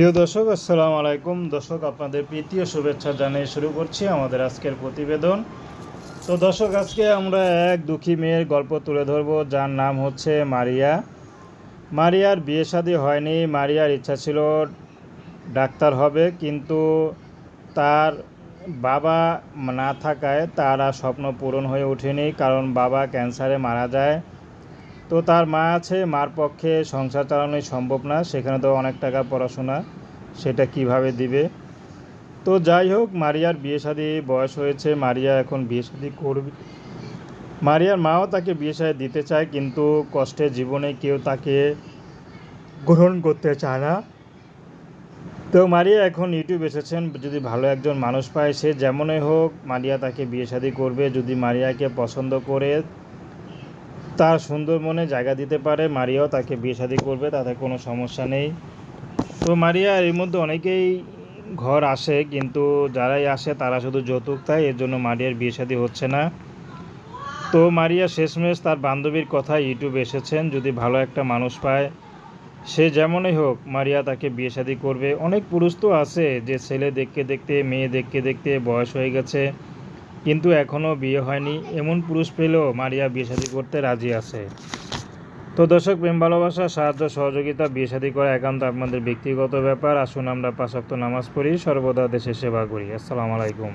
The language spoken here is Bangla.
প্রিয় দর্শক, আসসালামু আলাইকুম। দর্শক, আপনাদের প্রীতীয় শুভেচ্ছা জানিয়ে শুরু করছি আমাদের আজকের প্রতিবেদন। তো দর্শক, আজকে আমরা এক দুঃখী মেয়ের গল্প তুলে ধরব, যার নাম হচ্ছে মারিয়া। মারিয়ার বিয়ে শাদী হয়নি, মারিয়ার ইচ্ছা ছিল ডাক্তার হবে, কিন্তু তার বাবা না থাকায় তার আর স্বপ্ন পূরণ হয়ে ওঠেনি, কারণ বাবা ক্যান্সারে মারা যায়। তো তার মা আছে, মার পক্ষে সংসার চালানোই সম্ভব না, সেখানে তো অনেক টাকা পড়াশোনা, সেটা কীভাবে দিবে? তো যাই হোক, মারিয়ার বিয়ে শাদী বয়স হয়েছে, মারিয়া এখন বিয়ে শাদী করবে। মারিয়ার মাও তাকে বিয়ে শাদী দিতে চায়, কিন্তু কষ্টের জীবনে কেউ তাকে গ্রহণ করতে চায় না। তো মারিয়া এখন ইউটিউব এসেছেন, যদি ভালো একজন মানুষ পায়, সে যেমনই হোক মারিয়া তাকে বিয়ে শাদী করবে। যদি মারিয়াকে পছন্দ করে তার সুন্দর মনে জায়গা দিতে পারে, মারিয়াও তাকে বিয়ে শাদী করবে, তাতে কোনো সমস্যা নেই। তো মারিয়া এর মধ্যে অনেকেই ঘর আসে, কিন্তু যারাই আসে তারা শুধু যৌতুক তাই এর জন্য মারিয়ার বিয়ে শাদী হচ্ছে না। তো মারিয়া শেষমেশ তার বান্ধবীর কথা ইউটিউবে এসেছেন, যদি ভালো একটা মানুষ পায়, সে যেমনই হোক মারিয়া তাকে বিয়ে শাদী করবে। অনেক পুরুষ তো আছে, যে ছেলে দেখতে দেখতে, মেয়ে দেখতে দেখতে বয়স হয়ে গেছে। কিন্তু এখনও বিয়ে হয়নি। এমন পুরুষ পেলেও মারিয়া বিয়ে শাদী করতে রাজি আছে। তো দর্শক, প্রেম, ভালোবাসা, সাহায্য, সহযোগিতা, বিয়ে শাদী করা একান্ত আপনাদের ব্যক্তিগত ব্যাপার। আসুন আমরা পাশাক্ত নামাজ পড়ি। সর্বদা দেশের সেবা করি। আসসালামু আলাইকুম।